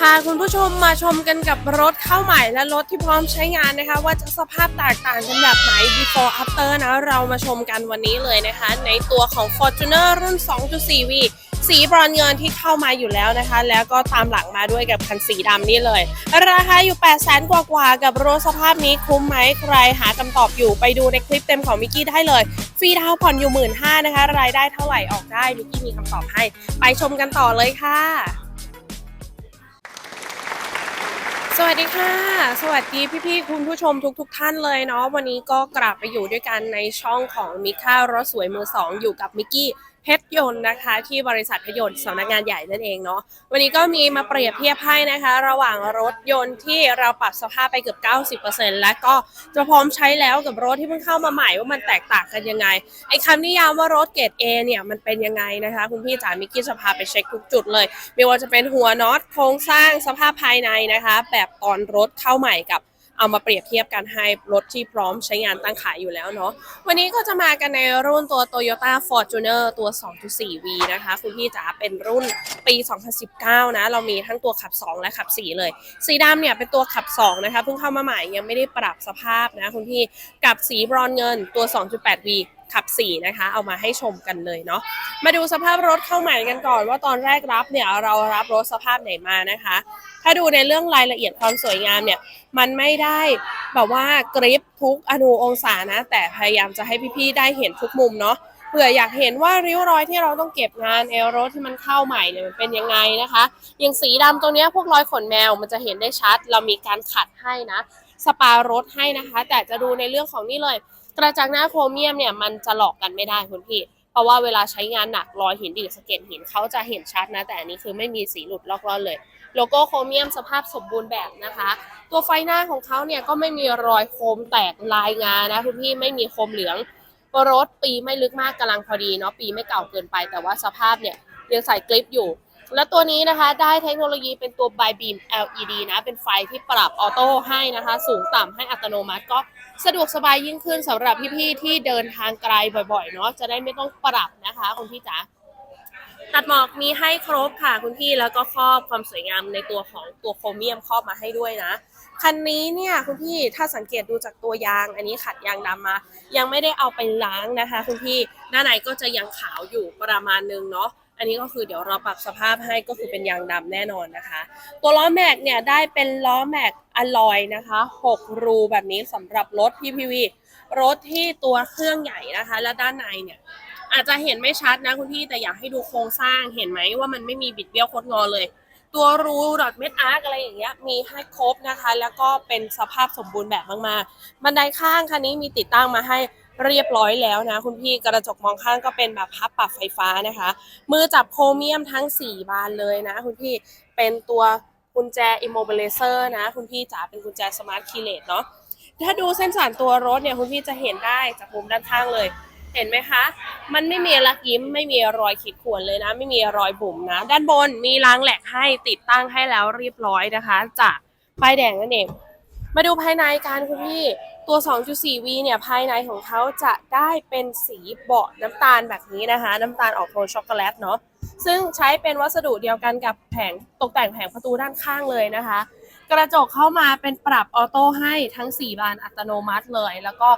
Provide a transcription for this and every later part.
พาคุณผู้ชมมาชมกันกับรถเข้าใหม่และรถที่พร้อมใช้งานนะคะ ว่าจะสภาพแตกต่างกันแบบไหน before after นะ เรามาชมกันวันนี้เลยนะคะ ในตัวของ Fortuner รุ่น 2.4V สีบรอนซ์เงินที่เข้ามาอยู่แล้วนะคะ แล้วก็ตามหลังมาด้วยกับคันสีดำนี่เลย ราคาอยู่ 8 0 0 0 0 0กว่าๆกับรถสภาพนี้คุ้มไหมใครหาคำตอบอยู่ไปดูในคลิปเต็มของมิกกี้ได้เลย ฟรีดาวผ่อนอยู่ 1 5ื่นนะคะ รายได้เท่าไหร่ออกได้มิกกี้มีคำตอบให้ ไปชมกันต่อเลยค่ะ สวัสดีค่ะ สวัสดีพี่ๆคุณผู้ชมทุกๆทท่านเลยเนาะวันนี้ก็กลับไปอยู่ด้วยกันในช่องของมิค่ารถสวยมือสองอยู่กับมิกกี้ เพชรยนต์นะคะ ที่บริษัทเพชรยนต์สำนักงานใหญ่นั่นเองเนาะวันนี้ก็มีมาเปรียบเทียบให้นะคะ ระหว่างรถยนต์ที่เราปรับสภาพไปเกือบ 90%และก็จะพร้อมใช้แล้วกับรถที่เพิ่งเข้ามาใหม่ว่ามันแตกต่างกันยังไงไอ้คำนิยามว่ารถเกรด A เนี่ยมันเป็นยังไงนะคะ คุณพี่จ๋ามิกกี้จะพาไปเช็คทุกจุดเลย ไม่ว่าจะเป็นหัวน็อตโครงสร้างสภาพภายในนะคะ แบบตอนรถเข้าใหม่กับ เอามาเปรียบเทียบกันให้รถที่พร้อมใช้งานตั้งขายอยู่แล้วเนาะวันนี้ก็จะมากันในรุ่นตัว Toyota Fortuner ตัว 2.4V นะคะ คุณพี่จ๋าเป็นรุ่นปี 2019 นะ เรามีทั้งตัวขับ 2 และขับ 4 เลย สีดำเนี่ยเป็นตัวขับ 2 นะคะเพิ่งเข้ามาใหม่ยังไม่ได้ปรับสภาพนะคุณพี่กับสีบรอนเงินตัว 2.8V ขับ 4 นะคะ เอามาให้ชมกันเลยเนาะมาดูสภาพรถเข้าใหม่กันก่อนว่าตอนแรกรับเนี่ยเรารับรถสภาพไหนมานะคะ ถ้าดูในเรื่องรายละเอียดความสวยงามเนี่ยมันไม่ได้แบบว่ากริปทุกอนูองศานะ แต่พยายามจะให้พี่ๆได้เห็นทุกมุมเนาะเผื่ออยากเห็นว่าริ้วรอยที่เราต้องเก็บงานเอลโรถที่มันเข้าใหม่เนี่ยมันเป็นยังไงนะคะ อย่างสีดำตัวเนี้ยพวกรอยขนแมวมันจะเห็นได้ชัด เรามีการขัดให้นะ สปารถให้นะคะ แต่จะดูในเรื่องของนี่เลย กระจังหน้าโครเมียมเนี่ยมันจะหลอกกันไม่ได้คุณพี่ เพราะว่าเวลาใช้งานหนักรอยหินดีดสะเก็ดหินเขาจะเห็นชัดนะ แต่อันนี้คือไม่มีสีหลุดลอกล่อนเลย โลโก้โครเมียมสภาพสมบูรณ์แบบนะคะ ตัวไฟหน้าของเขาเนี่ยก็ไม่มีรอยโคมแตกลายงานะคุณพี่ไม่มีโคมเหลืองรถปีไม่ลึกมากกำลังพอดีเนาะปีไม่เก่าเกินไป แต่ว่าสภาพเนี่ยยังใส่กริปอยู่ และตัวนี้นะคะได้เทคโนโลยีเป็นตัว b i beam LED นะ เป็นไฟที่ปรับออโต้ให้นะคะ สูงต่ำให้อัตโนมัติก็สะดวกสบายยิ่งขึ้นสำหรับพี่ๆที่เดินทางไกลบ่อยๆเนาะจะได้ไม่ต้องปรับนะคะคุณพี่จ๋าตัดหมอกมีให้ครบค่ะคุณพี่แล้วก็ครอบความสวยงามในตัวของตัวโครเมียมครอบมาให้ด้วยนะ คันนี้เนี่ยคุณพี่ถ้าสังเกตดูจากตัวยาง อันนี้ขัดยางดำมา ยังไม่ได้เอาไปล้างนะคะ คุณพี่ด้านในก็จะยังขาวอยู่ประมาณนึงเนาะ อันนี้ก็คือเดี๋ยวเราปรับสภาพให้ก็คือเป็นยางดำแน่นอนนะคะ ตัวล้อแม็กเนี่ยได้เป็นล้อแม็กอลลอยนะคะ 6 รูแบบนี้สำหรับรถ PPV รถที่ตัวเครื่องใหญ่นะคะ และด้านในเนี่ยอาจจะเห็นไม่ชัดนะคุณพี่แต่อยากให้ดูโครงสร้างเห็นไหมว่ามันไม่มีบิดเบี้ยวโคดงอเลย ตัวรูดอทเม็ดอาร์กอะไรอย่างเงี้ยมีให้ครบนะคะ แล้วก็เป็นสภาพสมบูรณ์แบบมากๆ บันไดข้างคันนี้มีติดตั้งมาให้ เรียบร้อยแล้วนะ คุณพี่กระจกมองข้างก็เป็นแบบพับปรับไฟฟ้านะคะ มือจับโครเมียมทั้ง 4 บานเลยนะ คุณพี่เป็นตัวกุญแจ immobilizer นะ คุณพี่จ๋าเป็นกุญแจสมาร์ทคีเลสเนาะถ้าดูเส้นสันตัวรถเนี่ยคุณพี่จะเห็นได้จากมุมด้านข้างเลย เห็นไหมคะ มันไม่มีลักยิ้ม ไม่มีรอยขีดข่วนเลยนะ ไม่มีรอยบุ๋มนะ ด้านบนมีรางแหลกให้ติดตั้งให้แล้วเรียบร้อยนะคะ จากป้ายแดงนั่นเองมาดูภายในกันคุณพี่ ตัว 2.4V เนี่ยภายในของเขาจะได้เป็นสีเบาะน้ำตาลแบบนี้นะคะ น้ำตาลออกโทนช็อกโกแลตเนาะซึ่งใช้เป็นวัสดุเดียวกันกับแผงตกแต่งแผงประตูด้านข้างเลยนะคะ กระจกเข้ามาเป็นปรับออโต้ให้ทั้ง 4 บานอัตโนมัติเลย แล้วก็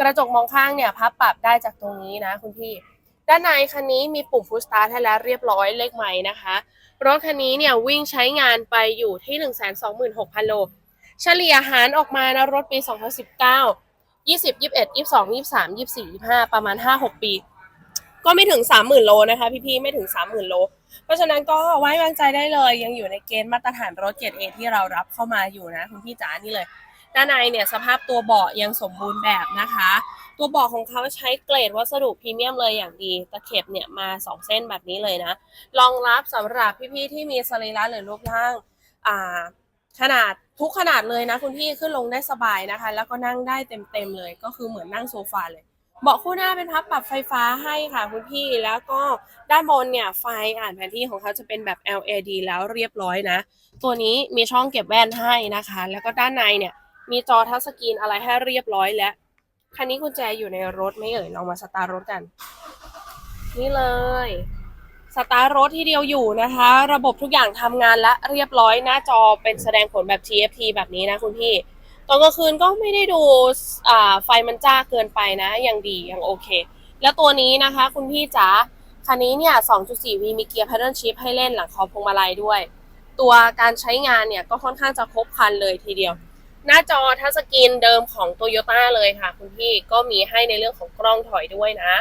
กระจกมองข้างเนี่ยพับปรับได้จากตรงนี้นะคุณพี่ ด้านในคันนี้มีปุ่มพุชสตาร์ทให้แล้วเรียบร้อยเลขใหม่นะคะ รถคันนี้เนี่ยวิ่งใช้งานไปอยู่ที่ 126,000โล เฉลี่ยหารออกมานะรถปี 2019 20 21 22 23 24 25 ประมาณ 5-6 ปี ก็ไม่ถึง 30,000 โลนะคะ พี่ๆ ไม่ถึง 30,000 โล เพราะฉะนั้นก็ไว้วางใจได้เลย ยังอยู่ในเกณฑ์มาตรฐานรถเกรดเอที่เรารับเข้ามาอยู่นะ คุณพี่จ๋านี่เลย ด้านในเนี่ยสภาพตัวเบาะยังสมบูรณ์แบบนะคะ ตัวเบาะของเขาใช้เกรดวัสดุพรีเมียมเลยอย่างดี ตะเข็บเนี่ยมา 2 เส้นแบบนี้เลยนะ รองรับสำหรับพี่ๆ ที่มีสรีระหรือรูปร่างขนาด ทุกขนาดเลยนะคุณพี่ขึ้นลงได้สบายนะคะ แล้วก็นั่งได้เต็มๆเลย ก็คือเหมือนนั่งโซฟาเลยเบาะคู่หน้าเป็นพับปรับไฟฟ้าให้ค่ะคุณพี่แล้วก็ด้านบนเนี่ยไฟอ่านแผนที่ของเขาจะเป็นแบบ LED แล้วเรียบร้อยนะ ตัวนี้มีช่องเก็บแว่นให้นะคะ แล้วก็ด้านในเนี่ยมีจอทัชสกรีนอะไรให้เรียบร้อยแล้วคันนี้กุญแจอยู่ในรถไหม่เอ่ยลองมาสตาร์รถกัน นี่เลย ตาร์ทรถที่เดียวอยู่นะคะ ระบบทุกอย่างทำงานและเรียบร้อยหน้าจอเป็นแสดงผลแบบ TFT แบบนี้นะคุณพี่ ตอนกลางคืนก็ไม่ได้ดูไฟมันจ้าเกินไปนะ ยังดี ยังโอเค แล้วตัวนี้นะคะคุณพี่จ๋าคันนี้เนี่ย 2.4V มีเกียร์ paddle shift ให้เล่นหลังคอพวงมาลัยด้วย ตัวการใช้งานเนี่ยก็ค่อนข้างจะครบครันเลยทีเดียว หน้าจอทัชสกรีนเดิมของ Toyota เลยค่ะ คุณพี่ก็มีให้ในเรื่องของกล้องถอยด้วยนะ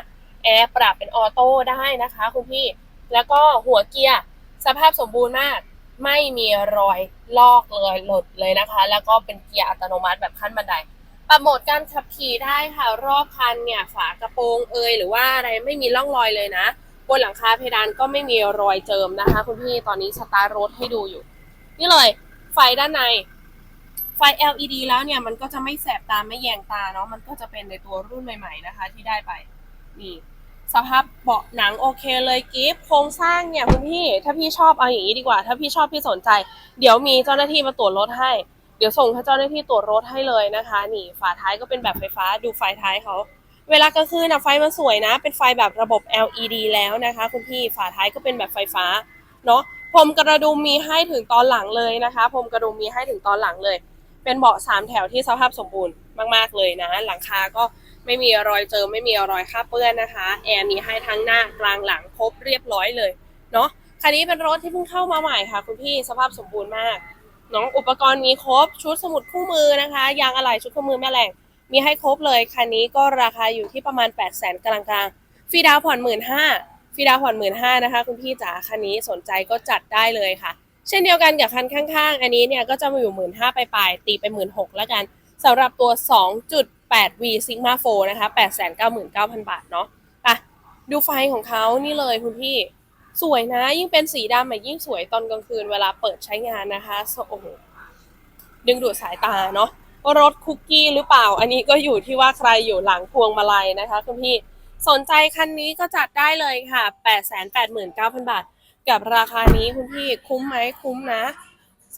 แอร์ปรับเป็นออโต้ได้นะคะ คุณพี่ แล้วก็หัวเกียร์สภาพสมบูรณ์มาก ไม่มีรอยลอกเลยหลุดเลยนะคะ แล้วก็เป็นเกียร์อัตโนมัติแบบขั้นบันไดปรับโหมดการขับขี่ได้ค่ะ รอบคันเนี่ยฝากระโปรงเอยหรือว่าอะไรไม่มีร่องรอยเลยนะ บนหลังคาเพดานก็ไม่มีรอยเจิมนะคะ คุณพี่ตอนนี้สตาร์รถให้ดูอยู่ นี่เลยไฟด้านใน ไฟ LED แล้วเนี่ยมันก็จะไม่แสบตาไม่แยงตาเนาะมันก็จะเป็นในตัวรุ่นใหม่ ๆนะคะ ที่ได้ไปนี่ สภาพเบาะหนังโอเคเลยกิฟโครงสร้างเนี่ยคุณพี่ ถ้าพี่ชอบเอาอย่างนี้ดีกว่า ถ้าพี่ชอบพี่สนใจ เดี๋ยวมีเจ้าหน้าที่มาตรวจรถให้ เดี๋ยวส่งให้เจ้าหน้าที่ตรวจรถให้เลยนะคะ นี่ฝาท้ายก็เป็นแบบไฟฟ้าดูไฟท้ายเขาเวลากลางคืนนะไฟมันสวยนะ เป็นไฟแบบระบบ LED แล้วนะคะ คุณพี่ฝาท้ายก็เป็นแบบไฟฟ้าเนาะพรมกระดุมมีให้ถึงตอนหลังเลยนะคะพรมกระดุมมีให้ถึงตอนหลังเลย เป็นเบาะสามแถวที่สภาพสมบูรณ์มาก ๆเลยนะ หลังคาก็ ไม่มีรอยเจอไม่มีรอยคราบเปื้อนนะคะแอร์มีให้ทั้งหน้ากลางหลังครบเรียบร้อยเลยเนาะคันนี้เป็นรถที่เพิ่งเข้ามาใหม่ค่ะ คุณพี่สภาพสมบูรณ์มากน้องอุปกรณ์มีครบชุดสมุดคู่มือนะคะ ยางอะไหล่ชุดคู่มือแม่แรงมีให้ครบเลยคันนี้ก็ราคาอยู่ที่ประมาณ 8 0 0 0 0 0กลางๆฟรีดาวผ่อนหมื่นห้าฟรีดาวผ่อนหมื่นห้านะคะ คุณพี่จ๋าคันนี้สนใจก็จัดได้เลยค่ะ เช่นเดียวกันกับคันข้างๆ อันนี้เนี่ยก็จะมาอยู่หมื่นห้าไปลายๆตีไปหมื่นหกแล้วกันสำหรับตัว 8V Sigma 4นะคะ899,000 บาทเนาะอะดูไฟของเขานี่เลยคุณพี่สวยนะ ยิ่งเป็นสีดำยิ่งสวยตอนกลางคืนเวลาเปิดใช้งานนะคะโอ้โหดึงดูดสายตาเนาะว่ารถคุกกี้หรือเปล่า อันนี้ก็อยู่ที่ว่าใครอยู่หลังพวงมาลัยนะคะคุณพี่สนใจคันนี้ก็จัดได้เลยค่ะ 889,000 บาท กับราคานี้คุณพี่คุ้มไหมคุ้มนะ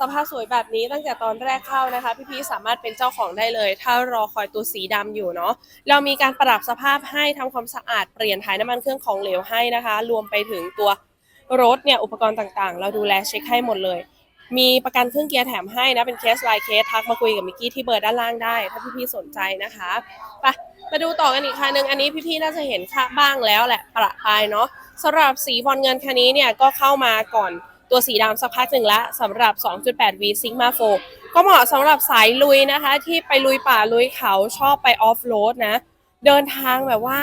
สภาพสวยแบบนี้ตั้งแต่ตอนแรกเข้านะคะพี่ๆสามารถเป็นเจ้าของได้เลย ถ้ารอคอยตัวสีดำอยู่เนาะเรามีการปรับสภาพให้ทำความสะอาดเปลี่ยนถ่ายน้ำมันเครื่องของเหลวให้นะคะ รวมไปถึงตัวรถเนี่ยอุปกรณ์ต่างๆ เราดูแลเช็คให้หมดเลย มีประกันเครื่องเกียร์แถมให้นะเป็นเคสไลน์เคสทักมาคุยกับมิกกี้ที่เบอร์ด้านล่างได้ ถ้าพี่ๆสนใจนะคะไปมาดูต่อกันอีกคันหนึ่งอันนี้พี่ๆน่าจะเห็นค่าบ้างแล้วแหละประปายเนาะสำหรับสีบอลเงินคันนี้เนี่ยก็เข้ามาก่อน ตัวสีดำสักพักหนึ่งละสำหรับ 2.8V Sigma 4ก็เหมาะสำหรับสายลุยนะคะ ที่ไปลุยป่าลุยเขาชอบไปออฟโรดนะ เดินทางแบบว่า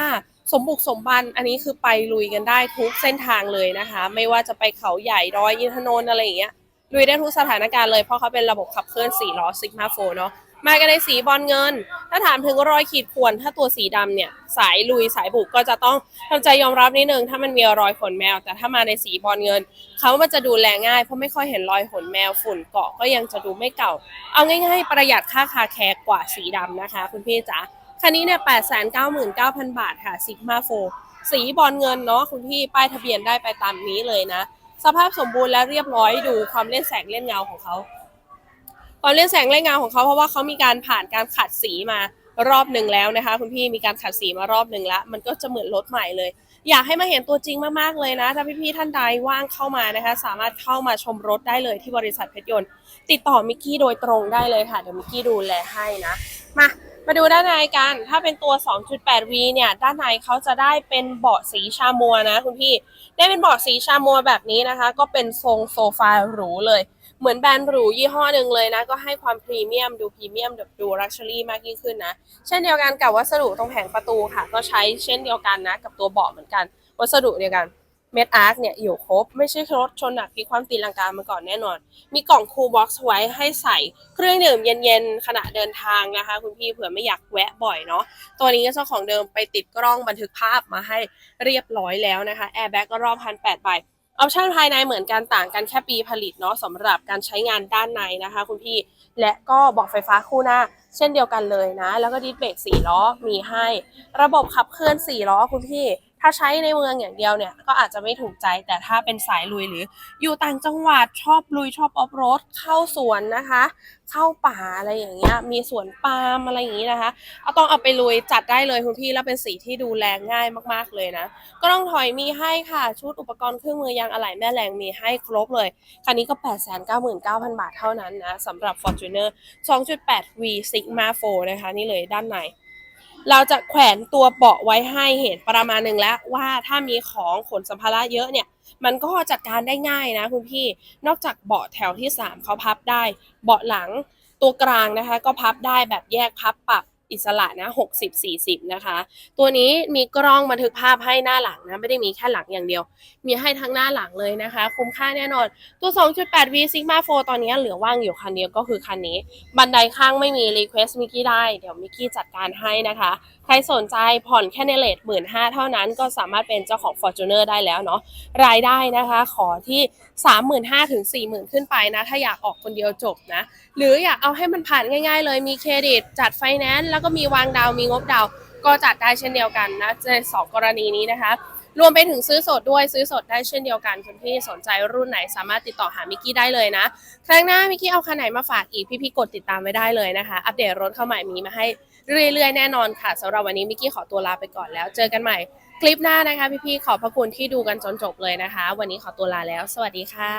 สมบุกสมบันอันนี้คือไปลุยกันได้ทุกเส้นทางเลยนะคะ ไม่ว่าจะไปเขาใหญ่ดอยอินทนนท์อะไรอย่างเงี้ยลุยได้ทุกสถานการณ์เลยเพราะเขาเป็นระบบขับเคลื่อน4ล้อ Sigma 4เนาะ มากันในสีบอลเงิน ถ้าถามถึงรอยขีดข่วนถ้าตัวสีดำเนี่ย สายลุยสายบุกก็จะต้องทำใจยอมรับนิดนึงถ้ามันมีรอยขนแมว แต่ถ้ามาในสีบอลเงินเขามันจะดูแลง่ายเพราะไม่ค่อยเห็นรอยขนแมวฝุ่นเกาะก็ยังจะดูไม่เก่า เอาง่ายๆ ประหยัดค่าคาแคร์กว่าสีดำนะคะ คุณพี่จ๋าคันนี้เนี่ย899,000บาทค่ะ Sigma 4สีบอลเงินเนาะคุณพี่ป้ายทะเบียนได้ไปตามนี้เลยนะ สภาพสมบูรณ์และเรียบร้อยดูความเล่นแสงเล่นเงาของเขา ความเล่นแสงเล่นเงาของเขาเพราะว่าเขามีการผ่านการขัดสีมารอบหนึ่งแล้วนะคะ คุณพี่มีการขัดสีมารอบหนึ่งแล้วมันก็จะเหมือนรถใหม่เลย อยากให้มาเห็นตัวจริงมากๆเลยนะ ถ้าพี่ๆท่านใดว่างเข้ามานะคะ สามารถเข้ามาชมรถได้เลยที่บริษัทเพชรยนต์ ติดต่อมิกกี้โดยตรงได้เลยค่ะเดี๋ยวมิกกี้ดูแลให้นะมามาดูด้านในกัน ถ้าเป็นตัว 2.8V เนี่ย ด้านในเขาจะได้เป็นเบาะสีชามัวนะคุณพี่ ได้เป็นเบาะสีชามัวแบบนี้นะคะ ก็เป็นทรงโซฟาหรูเลย เหมือนแบรนด์หรูยี่ห้อหนึ่งเลยนะ ก็ให้ความพรีเมียมดูพรีเมียมแบบดูลักชัวรี่มากยิ่งขึ้นนะ เช่นเดียวกันกับวัสดุตรงแผงประตูค่ะ ก็ใช้เช่นเดียวกันนะ กับตัวเบาะเหมือนกัน วัสดุเดียวกันเม็ดอาร์คเนี่ยอยู่ครบ ไม่ใช่รถชนหนักพลิกความตีลังกามาก่อนแน่นอน มีกล่องคูลบ็อกซ์ไว้ให้ใส่เครื่องดื่มเย็นๆ ขณะเดินทางนะคะ คุณพี่เผื่อไม่อยากแวะบ่อยเนาะตัวนี้เจ้าของเดิมไปติดกล้องบันทึกภาพมาให้เรียบร้อยแล้วนะคะแอร์แบ็กก็รอบพันแปดใบ ออปชันภายในเหมือนกันต่างกันแค่ปีผลิตเนาะสำหรับการใช้งานด้านในนะคะ คุณพี่และก็บอกไฟฟ้าคู่หน้า เช่นเดียวกันเลยนะ แล้วก็ดิสเบรก4ล้อมีให้ ระบบขับเคลื่อน4ล้อคุณพี่ ถ้าใช้ในเมืองอย่างเดียวเนี่ยก็อาจจะไม่ถูกใจแต่ถ้าเป็นสายลุยหรือ อยู่ต่างจังหวัดชอบลุยชอบออฟโรดเข้าสวนนะคะ เข้าป่าอะไรอย่างเงี้ยมีสวนปาล์มอะไรอย่างงี้นะคะเอาต้องเอาไปลุยจัดได้เลยคุณพี่แล้วเป็นสีที่ดูแลง่ายมากๆเลยนะก็ต้องถอยมีให้ค่ะชุดอุปกรณ์เครื่องมือยางอะไหล่แม่แรงมีให้ครบเลยคันนี้ก็ 899,000 บาทเท่านั้นนะสำหรับ Fortuner 2.8 V Sigma 4นะคะนี่เลยด้านใน เราจะแขวนตัวเบาะไว้ให้เห็นประมาณหนึ่งแล้วว่าถ้ามีของขนสัมภาระเยอะเนี่ย มันก็จัดการได้ง่ายนะคุณพี่ นอกจากเบาะแถวที่ 3 เขาพับได้ เบาะหลังตัวกลางนะคะ ก็พับได้แบบแยกพับปรับ อิสระนะ60 40 นะคะ ตัวนี้มีกล้องบันทึกภาพให้หน้าหลังนะ ไม่ได้มีแค่หลังอย่างเดียว มีให้ทั้งหน้าหลังเลยนะคะ คุ้มค่าแน่นอน ตัว 2.8 V Sigma 4 ตอนนี้เหลือว่างอยู่คันเดียวก็คือคันนี้ บันไดข้างไม่มี Request มิกกี้ได้ เดี๋ยวมิกกี้จัดการให้นะคะ ใครสนใจผ่อนแค่ในเลทหมื่นห้าเท่านั้นก็สามารถเป็นเจ้าของ Fortuner ได้แล้วเนาะ รายได้นะคะ ขอที่ 35,000ถึง40,000 ขึ้นไปนะ ถ้าอยากออกคนเดียวจบนะ หรืออยากเอาให้มันผ่านง่าย ๆ เลย มีเครดิต จัดไฟแนนซ์แล้วก็มีวางดาวมีงบดาวก็จัดได้เช่นเดียวกันนะในสองกรณีนี้นะคะ รวมไปถึงซื้อสดด้วยซื้อสดได้เช่นเดียวกันคุณพี่สนใจรุ่นไหนสามารถติดต่อหามิกกี้ได้เลยนะ ครั้งหน้ามิกกี้เอาคันไหนมาฝากอีกพี่ๆกดติดตามไว้ได้เลยนะคะ อัปเดตรถเข้าใหม่มีมาให้เรื่อยๆแน่นอนค่ะสำหรับวันนี้มิกกี้ขอตัวลาไปก่อนแล้ว เจอกันใหม่คลิปหน้านะคะ พี่ๆขอบพระคุณที่ดูกันจนจบเลยนะคะ วันนี้ขอตัวลาแล้ว สวัสดีค่ะ